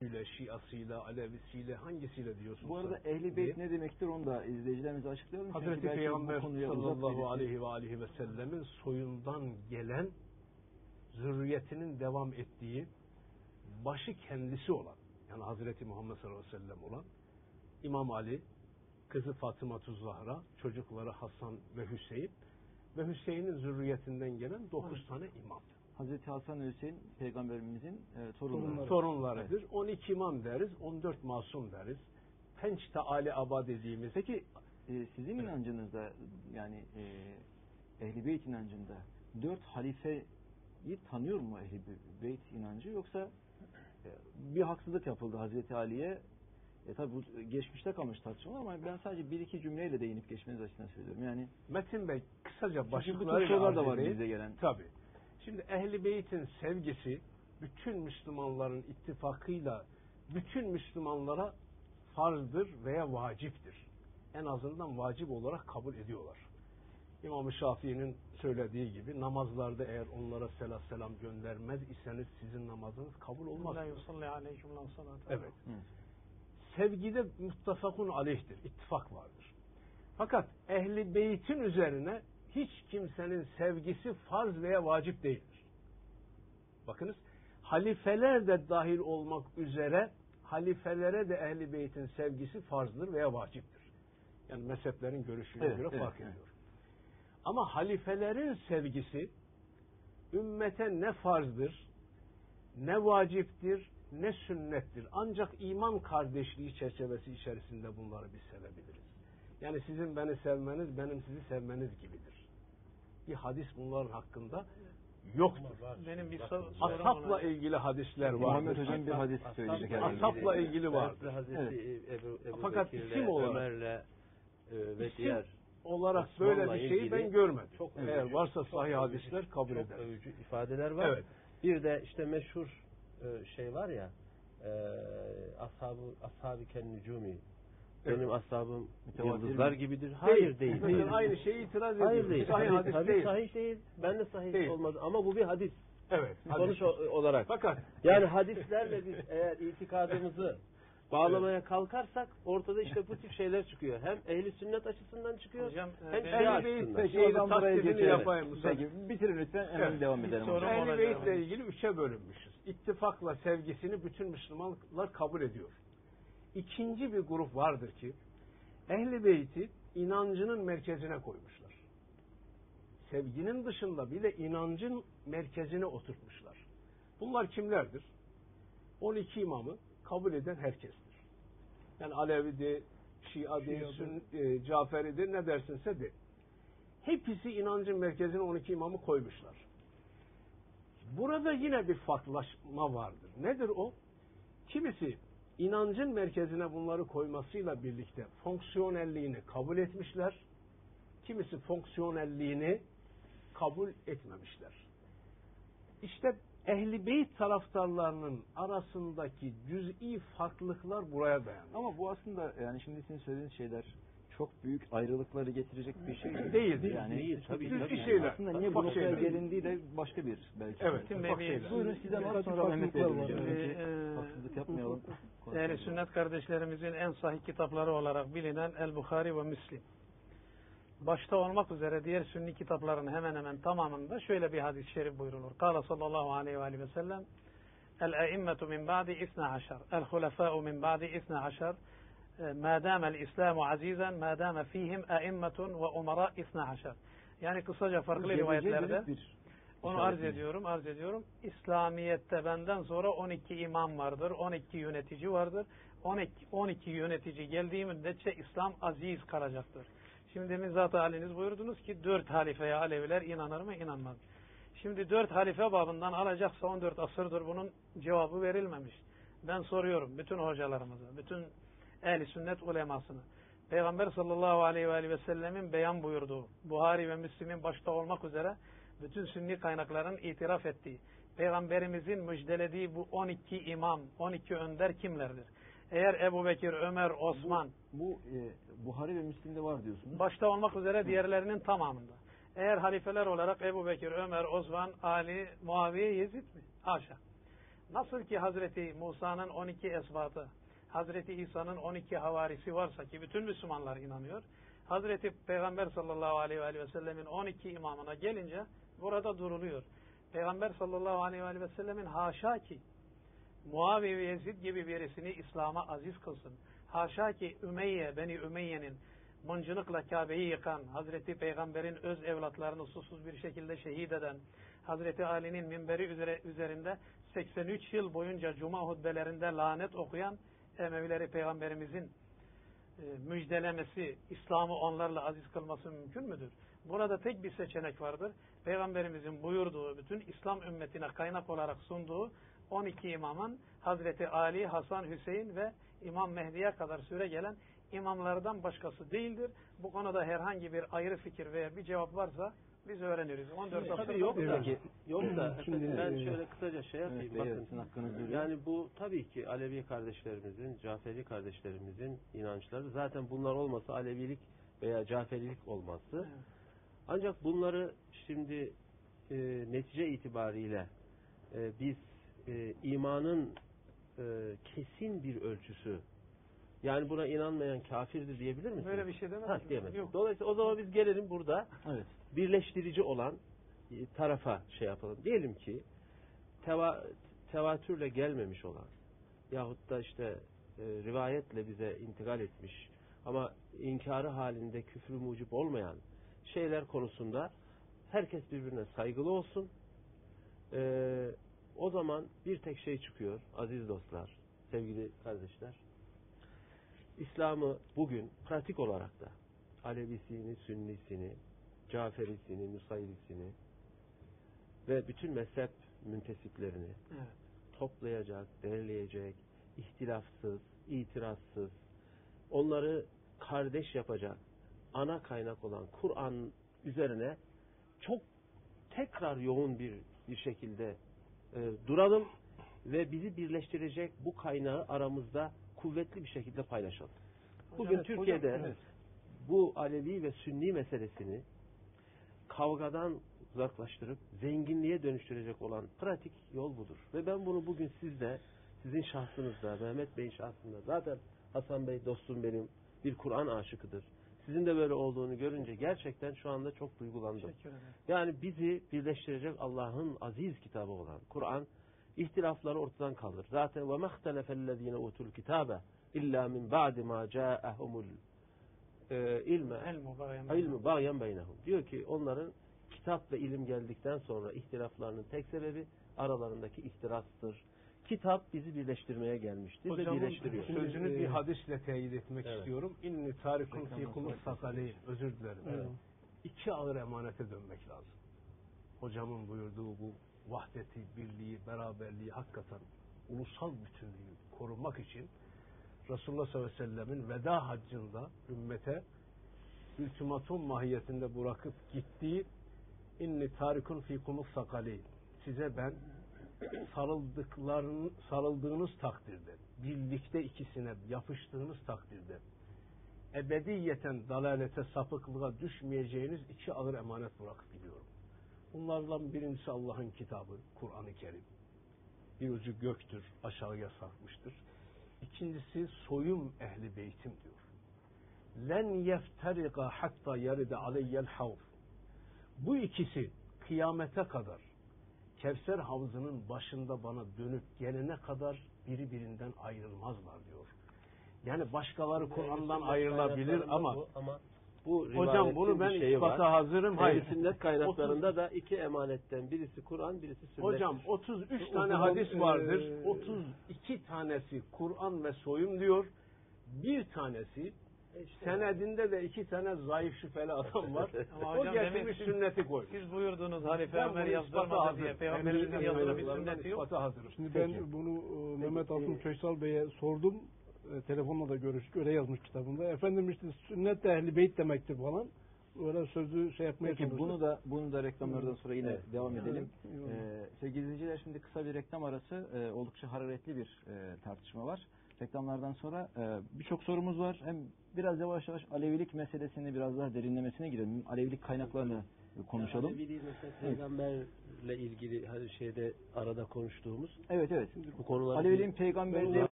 Sünniyle, Şiasıyla, Alevisiyle hangisiyle diyorsun? Bu arada sen? ehli beyt ne demektir onu da izleyicilerimize açıklayalım. Çünkü Hazreti bu Peygamber sallallahu aleyhi ve aleyhi ve sellemin soyundan gelen zürriyetinin devam ettiği başı kendisi olan yani Hazreti Muhammed sallallahu aleyhi ve sellem olan İmam Ali, kızı Fatıma Zahra, çocukları Hasan ve Hüseyin ve Hüseyin'in zürriyetinden gelen dokuz tane imam. Hazreti Hasan Hüseyin peygamberimizin e, torunları. Torunlarıdır. 12 imam deriz, 14 masum deriz. Pençte Ali Aba dediğimizde ki E, sizin inancınızda yani e, ehli beyt inancında dört halifeyi tanıyor mu ehli beyt inancı yoksa e, bir haksızlık yapıldı Hazreti Ali'ye e, tabi bu geçmişte kalmış tartışma ama ben sadece bir iki cümleyle değinip geçmeniz açısından söylüyorum. Yani Metin Bey kısaca Çünkü bu sorular da var bize gelen. Tabii. Şimdi Ehli Beyt'in sevgisi bütün Müslümanların ittifakıyla bütün Müslümanlara farzdır veya vaciptir. En azından vacip olarak kabul ediyorlar. İmam-ı Şafii'nin söylediği gibi namazlarda eğer onlara selam selam göndermez iseniz sizin namazınız kabul olmaz. Evet. Hı. Sevgide muttafakun aleyhtir. ittifak vardır. Fakat ehli beytin üzerine hiç kimsenin sevgisi farz veya vacip değildir. Bakınız halifeler de dahil olmak üzere halifelere de ehli beytin sevgisi farzdır veya vaciptir. Yani mezheplerin görüşüne Evet, göre evet, fark evet. ediyor. Ama halifelerin sevgisi ümmete ne farzdır, ne vaciptir, ne sünnettir. Ancak iman kardeşliği çerçevesi içerisinde bunları biz sevebiliriz. Yani sizin beni sevmeniz, benim sizi sevmeniz gibidir. Bir hadis bunların hakkında yoktur. Benim bir Asapla ilgili hadisler vardır. Muhammed Hocam bir hadis söyleyecek. Asapla ilgili Evet. Ebu Fakat Bekir'le, isim olarak- Ömer'le e, ve İsim diğer olarak böyle bir şeyi ben görmedim. çok Eğer övücü, varsa çok sahih övücü, hadisler kabul çok eder. övücü ifadeler var. Evet. Bir de işte meşhur e, şey var ya e, ashabı ashabı ken nücumi benim ashabım Mütevatir yıldızlar mi? gibidir. Hayır değil. Mesela aynı şeyi itiraz ediyor. Hayır değil. Sahih Hadis, hadis değil. sahih değil. Ben de sahih Değil. olmadı ama bu bir hadis. Evet. Sonuç hadis. olarak. Fakat Yani hadislerle biz eğer itikadımızı bağlamaya kalkarsak ortada işte bu tip şeyler çıkıyor. Hem ehli sünnet açısından çıkıyor Hocam, hem e, Şia Ehli o zaman buraya takdirini geçelim. yapayım. Peki bitirin lütfen hemen Evet. devam edelim. olacak. Ehl-i Beyt'le ilgili üçe bölünmüşüz. İttifakla sevgisini bütün Müslümanlar kabul ediyor. İkinci bir grup vardır ki Ehl-i Beyt'i inancının merkezine koymuşlar. Sevginin dışında bir de inancın merkezine oturtmuşlar. Bunlar kimlerdir? 12 imamı kabul eden herkestir. Yani Alevi'de, Şia'de, Sünn, e, Caferi'de ne dersinse de. Hepsi inancın merkezine 12 imamı koymuşlar. Burada yine bir farklılaşma vardır. Nedir o? Kimisi inancın merkezine bunları koymasıyla birlikte fonksiyonelliğini kabul etmişler. Kimisi fonksiyonelliğini kabul etmemişler. İşte Ehli Beyt taraftarlarının arasındaki cüz'i farklılıklar buraya dayanıyor. Ama bu aslında yani şimdi sizin söylediğiniz şeyler çok büyük ayrılıkları getirecek bir şey değil. Değildir. Yani Değil, tabii, Yani tabii. şeyler. Aslında niye bu Ufak noktaya şeyler. gelindiği de başka bir belki. Evet, Bey, şeyler. Buyurun sizden Birkaç sonra Mehmet. Ee, e, Haksızlık yapmayalım. Ehli sünnet kardeşlerimizin en sahih kitapları olarak bilinen El-Bukhari ve Müslim. Başta olmak üzere diğer sünni kitapların hemen hemen tamamında şöyle bir hadis-i şerif buyrulur. Kala sallallahu aleyhi ve, aleyhi ve sellem El-e'immetu min ba'di isna aşar. El-hulefâ'u min ba'di isna aşar. Ma dâmel İslamu azizen ma dâme fihim e'immetun ve umara isna aşar. Yani kısaca farklı rivayetlerde onu işaret arz mi? ediyorum, arz ediyorum. İslamiyet'te benden sonra 12 imam vardır, 12 yönetici vardır. 12, 12 yönetici geldiği müddetçe İslam aziz kalacaktır. Şimdi demin zat haliniz buyurdunuz ki 4 halifeye Aleviler inanır mı? İnanmaz. Şimdi 4 halife babından alacaksa 14 asırdır bunun cevabı verilmemiş. Ben soruyorum bütün hocalarımıza, bütün ehli sünnet ulemasını. Peygamber sallallahu aleyhi ve, aleyhi ve sellemin beyan buyurduğu, Buhari ve Müslim'in başta olmak üzere bütün sünni kaynakların itiraf ettiği, Peygamberimizin müjdelediği bu 12 imam, 12 önder kimlerdir? Eğer Ebu Bekir, Ömer, Osman, Bu e, Buhari ve Müslim'de var diyorsunuz. başta olmak üzere diğerlerinin tamamında. Eğer halifeler olarak Ebu Bekir, Ömer, Osman, Ali, Muaviye, Yezid mi? Haşa. Nasıl ki Hazreti Musa'nın 12 esbatı, Hazreti İsa'nın 12 havarisi varsa ki bütün Müslümanlar inanıyor. Hazreti Peygamber sallallahu aleyhi ve sellemin 12 imamına gelince burada duruluyor. Peygamber sallallahu aleyhi ve sellemin haşa ki Muaviye ve Yezid gibi birisini İslam'a aziz kılsın. Haşa ki Ümeyye, Beni Ümeyye'nin mıncınıkla Kabe'yi yıkan, Hazreti Peygamber'in öz evlatlarını susuz bir şekilde şehit eden, Hazreti Ali'nin minberi üzere, üzerinde 83 yıl boyunca cuma hutbelerinde lanet okuyan Emevileri Peygamberimizin e, müjdelemesi, İslam'ı onlarla aziz kılması mümkün müdür? Burada tek bir seçenek vardır. Peygamberimizin buyurduğu, bütün İslam ümmetine kaynak olarak sunduğu 12 imamın Hazreti Ali, Hasan, Hüseyin ve İmam Mehdi'ye kadar süre gelen imamlardan başkası değildir. Bu konuda herhangi bir ayrı fikir veya bir cevap varsa biz öğreniriz. 14 Tabii hafta yok da, yok da Şimdi, ben e, şöyle kısaca şey yapayım. Evet, Bakın, evet, yani bu tabii ki Alevi kardeşlerimizin, Caferi kardeşlerimizin inançları. Zaten bunlar olmasa Alevilik veya Caferilik olmazdı. Ancak bunları şimdi e, netice itibariyle e, biz e, imanın e, kesin bir ölçüsü yani buna inanmayan kafirdir diyebilir misiniz? Böyle bir şey demedim. Ha, diyemez. Yok. Dolayısıyla o zaman biz gelelim burada Evet. birleştirici olan e, tarafa şey yapalım. Diyelim ki teva, tevatürle gelmemiş olan yahut da işte e, rivayetle bize intikal etmiş ama inkarı halinde küfrü mucip olmayan şeyler konusunda herkes birbirine saygılı olsun. E, o zaman bir tek şey çıkıyor aziz dostlar, sevgili kardeşler. İslam'ı bugün pratik olarak da Alevisini, Sünnisini, Caferisini, Nusayrisini ve bütün mezhep müntesiplerini Evet. toplayacak, derleyecek, ihtilafsız, itirazsız, onları kardeş yapacak, ana kaynak olan Kur'an üzerine çok tekrar yoğun bir bir şekilde e, duralım ve bizi birleştirecek bu kaynağı aramızda kuvvetli bir şekilde paylaşalım. Bugün Evet, Türkiye'de hocam, evet. bu Alevi ve Sünni meselesini kavgadan uzaklaştırıp zenginliğe dönüştürecek olan pratik yol budur. Ve ben bunu bugün sizde, sizin şahsınızda, Mehmet Bey'in şahsında, zaten Hasan Bey dostum benim bir Kur'an aşıkıdır. Sizin de böyle olduğunu görünce gerçekten şu anda çok duygulandım. Yani bizi birleştirecek Allah'ın aziz kitabı olan Kur'an ihtilafları ortadan kaldırır. Zaten ve mehtelefellezine utul kitabe illa min ba'di ma ca'ahumul ilme ilmi bağyan beynehum. Diyor ki onların kitap ve ilim geldikten sonra ihtilaflarının tek sebebi aralarındaki ihtirastır. Kitap bizi birleştirmeye gelmiştir ve Hocamın birleştiriyor. sözünü Şimdi, bir e, hadisle teyit etmek Evet. istiyorum. İnni tarikun fi kulus sakaleyn. Özür dilerim. Evet. İki ağır emanete dönmek lazım. Hocamın buyurduğu bu vahdeti, birliği, beraberliği hakikaten ulusal bütünlüğü korumak için Resulullah sallallahu aleyhi ve sellemin veda haccında ümmete ultimatum mahiyetinde bırakıp gittiği inni tarikun fi kulus sakaleyn. Size ben sarıldıkların sarıldığınız takdirde, birlikte ikisine yapıştığınız takdirde ebediyeten dalalete, sapıklığa düşmeyeceğiniz iki ağır emanet bırakıp gidiyorum. Bunlardan birincisi Allah'ın kitabı, Kur'an-ı Kerim. Bir ucu göktür, aşağıya sarkmıştır. İkincisi soyum ehli beytim diyor. Len yefteriga hatta yeride aleyyel havf. Bu ikisi kıyamete kadar Kevser havzının başında bana dönüp gelene kadar biri birinden ayrılmazlar diyor. Yani başkaları Kur'an'dan ayrılabilir ama bu, ama bu hocam bunu ben şeyi ispata var. hazırım. Hayır. Sünnet kaynaklarında da iki emanetten birisi Kur'an, birisi sünnet. Hocam 33 O tane hadis vardır. eee, 32 tanesi Kur'an ve soyum diyor. Bir tanesi senedinde de iki tane zayıf şüpheli adam var. Ama o getirmiş demek- sünneti koymuş. Siz buyurdunuz Halife Ben Ömer yazdırmadı diye. Peygamberimizin yazdığı bir sünneti yok. hazırım. Şimdi Peki. ben bunu e, Mehmet Asım Köysal Bey'e sordum. E, telefonla da görüştük. Öyle yazmış kitabında. Efendim işte sünnet de ehli beyt demektir falan. Öyle sözü şey yapmaya Peki çalıştık. bunu da bunu da reklamlardan sonra yine Evet. devam edelim. Evet, Ee, sevgili izleyiciler şimdi kısa bir reklam arası e, oldukça hararetli bir e, tartışma var. Reklamlardan sonra e, birçok sorumuz var. Hem biraz yavaş yavaş Alevilik meselesini biraz daha derinlemesine girelim. Alevilik kaynaklarını konuşalım. Aleviliği mesela peygamber peygamberle ilgili hani şeyde arada konuştuğumuz Evet evet. bu konuları Ali Veli'nin peygamberliği